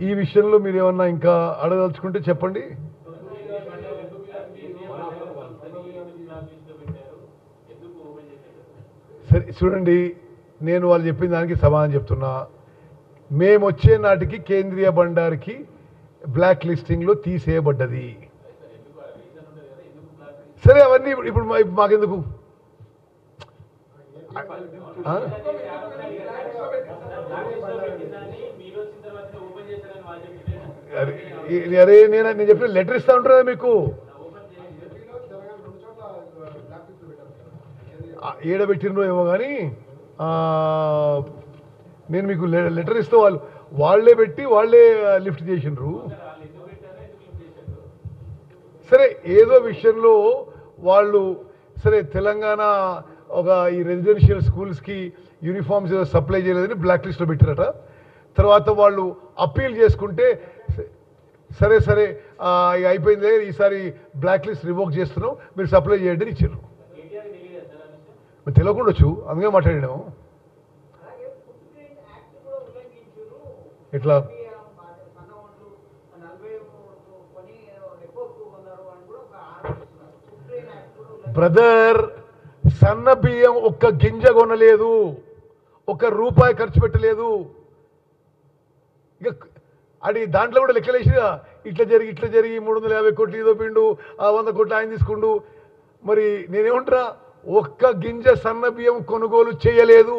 ఈ విషయంలో మీరు ఏమన్నా ఇంకా అడగదలుచుకుంటే చెప్పండి. సరే చూడండి నేను వాళ్ళు చెప్పిన దానికి సమాధానం చెప్తున్నా. మేము వచ్చే నాటికి కేంద్రీయ బండారికి బ్లాక్ లిస్టింగ్లో తీసేయబడ్డది. సరే అవన్నీ ఇప్పుడు మా- ఇప్పుడు మాకెందుకు? అరే నేను నేను చెప్పిన లెటర్ ఇస్తా ఉంటారా మీకు? ఆ, ఏడబెట్టినో ఏమో కానీ నేను మీకు లెటర్ ఇస్తే వాళ్ళు వాళ్ళే పెట్టి వాళ్ళే లిఫ్ట్ చేసిండ్రు. సరే ఏదో విషయంలో వాళ్ళు సరే తెలంగాణ ఒక ఈ రెసిడెన్షియల్ స్కూల్స్కి యూనిఫామ్స్ ఏదో సప్లై చేయలేదని బ్లాక్ లిస్ట్లో పెట్టారట. తర్వాత వాళ్ళు అప్పీల్ చేసుకుంటే సరే సరే అయిపోయింది ఈసారి బ్లాక్ లిస్ట్ రివోక్ చేస్తున్నాం మీరు సప్లై చేయండి అని ఇచ్చారు. తెలియకుండా వచ్చు అందుకే మాట్లాడినాము ఎట్లా? బ్రదర్ సన్న బియ్యం ఒక్క గింజ కొనలేదు ఒక్క రూపాయి ఖర్చు పెట్టలేదు. ఇక అది దాంట్లో కూడా లెక్కలేసి ఇట్లా జరిగి ఇట్లా జరిగి మూడు వందల యాభై కోట్లు ఇదో పిండు ఆ వంద కోట్లు ఆయన తీసుకుండు. మరి నేనేమంటారా ఒక్క గింజ సన్న బియ్యం కొనుగోలు చేయలేదు.